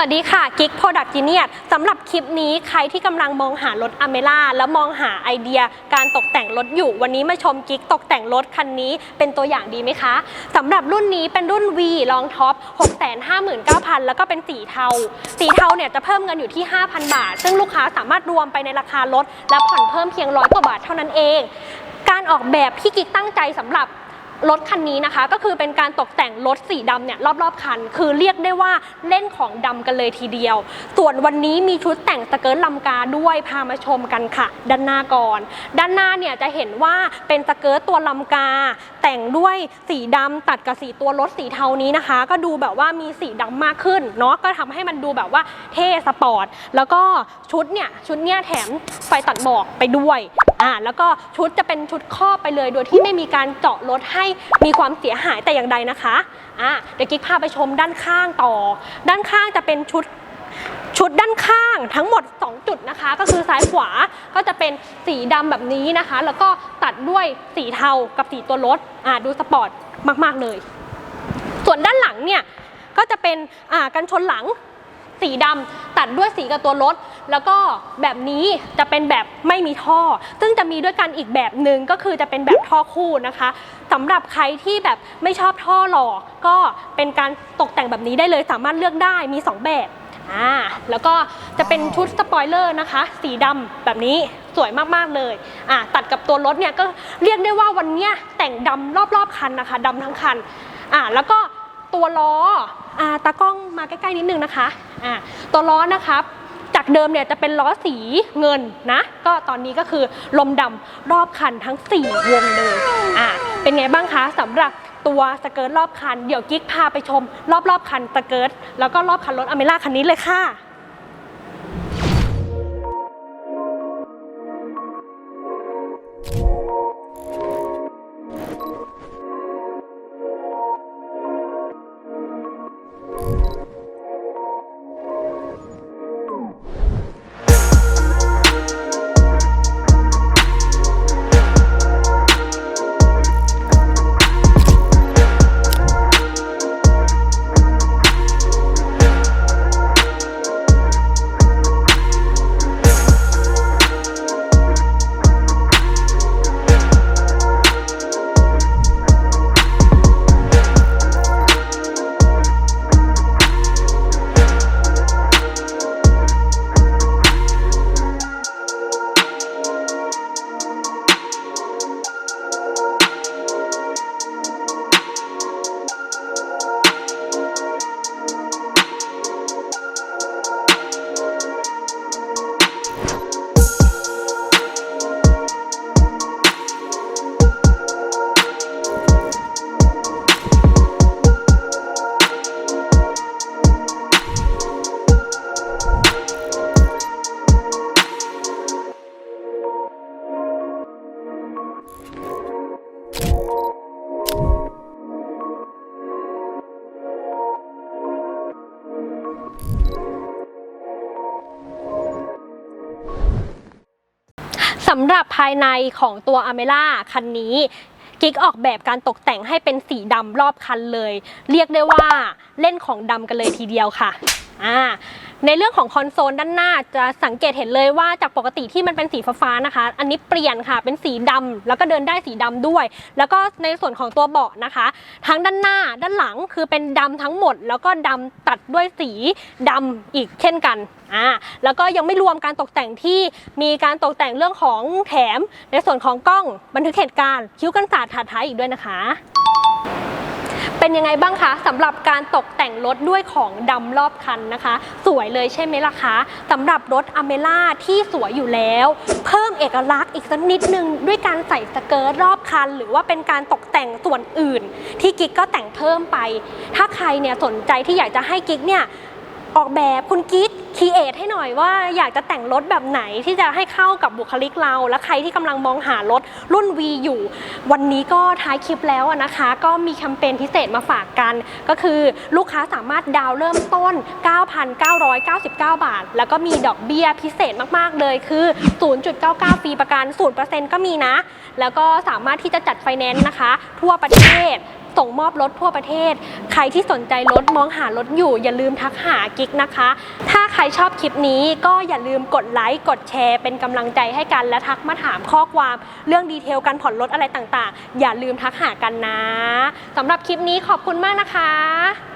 วัสดีค่ะกิ๊ก Product Genius สำหรับคลิปนี้ใครที่กำลังมองหารถอเมล่าแล้วมองหาไอเดียการตกแต่งรถอยู่ วันนี้มาชมกิ๊กตกแต่งรถคันนี้เป็นตัวอย่างดีไหมคะสำหรับรุ่นนี้เป็นรุ่น V ลองท็อป 659,000 แล้วก็เป็นสีเทา สีเทาเนี่ยจะเพิ่มเงินอยู่ที่ 5,000 บาท ซึ่งลูกค้าสามารถรวมไปในราคารถและผ่อนเพิ่มเพียงร้อยกว่าบาทเท่านั้นเอง การออกแบบที่กิ๊กตั้งใจสำหรับ รถคันนี้นะคะก็คือเป็นการตกแต่งรถสีดำเนี่ยรอบๆคัน คือเรียกได้ว่าเล่นของดำกันเลยทีเดียว ส่วนวันนี้มีชุดแต่งสเกิร์ตลำกาด้วยพามาชมกันค่ะ ด้านหน้าก่อน ด้านหน้าเนี่ยจะเห็นว่าเป็นสเกิร์ตตัวลำกา แต่งด้วยสีดำตัดกับสีตัวรถสีเทานี้นะคะ ก็ดูแบบว่ามีสีดำมากขึ้นเนาะก็ทำให้มันดูแบบว่าเท่สปอร์ตแล้วก็ชุดเนี่ยชุดเนี่ยแถมไฟตัดหมอกไปด้วยอ่าแล้วก็ชุดจะเป็นชุดครอบไปเลยโดยที่ไม่มีการเจาะรถให้มีความเสียหายแต่อย่างใดนะคะอ่าเดี๋ยวกิ๊กพาไปชมด้านข้างต่อ ด้านข้างจะเป็นชุดชุดด้านข้างทั้งหมด 2 จุดนะคะ ก็คือซ้ายขวาก็จะเป็นสีดำแบบนี้นะคะ แล้วก็ตัดด้วยสีเทากับสีตัวรถอ่าดูสปอร์ตมาก ๆ เลย ส่วนด้านหลังเนี่ยก็จะเป็นอ่ากันชนหลังสีดำ ตัดด้วยสีกับตัวรถ แล้วก็แบบนี้จะเป็นแบบไม่มีท่อ ซึ่งจะมีด้วยกันอีกแบบหนึ่งก็คือจะเป็นแบบท่อคู่นะคะสำหรับใครที่แบบไม่ชอบท่อหลอกก็เป็นการตกแต่งแบบนี้ได้เลยสามารถเลือกได้มี 2 แบบอ่าแล้วก็จะเป็นชุดสปอยเลอร์นะคะ สีดำแบบนี้สวยมากๆเลยอ่าตัดกับตัวรถเนี่ยก็เรียกได้ว่าวันเนี้ยแต่งดำรอบๆคันนะคะดำทั้งคันอ่าแล้วก็ตัวล้อ อ่าตากล้องมาใกล้ๆนิดนึงนะคะอ่าตัวล้อนะคะจากเดิมเนี่ยจะเป็นล้อสีเงินนะ ก็ตอนนี้ก็คือลมดำรอบคันทั้ง 4 วงเลยอ่าเป็นไงบ้างคะสำหรับตัวสเกิร์ตรอบคัน เดี๋ยวกิ๊กพาไปชม รอบๆคันสเกิร์ตแล้วก็รอบคันรถอเมร่าคันนี้เลยค่ะ สำหรับภายในของตัวอเมล่าคันนี้กิ๊กออกแบบการตกแต่งให้เป็นสีดำรอบคันเลย เรียกได้ว่าเล่นของดำกันเลยทีเดียวค่ะ อ่าในเรื่องของคอนโซลด้านหน้าจะสังเกตเห็นเลยว่าจากปกติที่มันเป็นสีฟ้านะคะ อันนี้เปลี่ยนค่ะเป็นสีดำแล้วก็เดินได้สีดำด้วย แล้วก็ในส่วนของตัวเบาะนะคะ ทั้งด้านหน้าด้านหลังคือเป็นดำทั้งหมด แล้วก็ดำตัดด้วยสีดำอีกเช่นกันอ่าแล้วก็ยังไม่รวมการตกแต่งที่มีการตกแต่งเรื่องของแถม ในส่วนของกล้องบันทึกเหตุการณ์คิ้วกันศาสตร์ถาดท้ายอีกด้วยนะคะ เป็นยังไงบ้างคะสำหรับการตกแต่งรถด้วยของดำรอบคันนะคะ สวยเลยใช่ไหมล่ะคะสำหรับรถอเมล่าที่สวยอยู่แล้ว เพิ่มเอกลักษณ์อีกสักนิดนึงด้วยการใส่สเกิร์ตรอบคัน หรือว่าเป็นการตกแต่งส่วนอื่น ที่กิ๊กก็แต่งเพิ่มไป ถ้าใครเนี่ยสนใจที่อยากจะให้กิ๊กเนี่ยออกแบบคุณกิ๊ก คีเอทให้หน่อยว่าอยากจะแต่งรถแบบไหนที่จะให้เข้ากับบุคลิกเรา และใครที่กำลังมองหารถรุ่น V อยู่ วันนี้ก็ท้ายคลิปแล้วนะคะ ก็มีแคมเปญพิเศษมาฝากกัน ก็คือลูกค้าสามารถดาวน์เริ่มต้น 9,999 บาท แล้วก็มีดอกเบี้ยพิเศษมากๆเลยคือ 0.99ฟรีประกัน0%ก็มีนะ แล้วก็สามารถที่จะจัดไฟแนนซ์นะคะ ทั่วประเทศ ส่งมอบรถทั่วประเทศ ใครที่สนใจรถมองหารถอยู่ อย่าลืมทักหากิ๊กนะคะ ถ้าใครชอบคลิปนี้ก็อย่าลืมกดไลค์กดแชร์ เป็นกำลังใจให้กันและทักมาถามข้อความ เรื่องดีเทลการผ่อนรถอะไรต่างๆ อย่าลืมทักหากันนะสำหรับคลิปนี้ขอบคุณมากนะคะ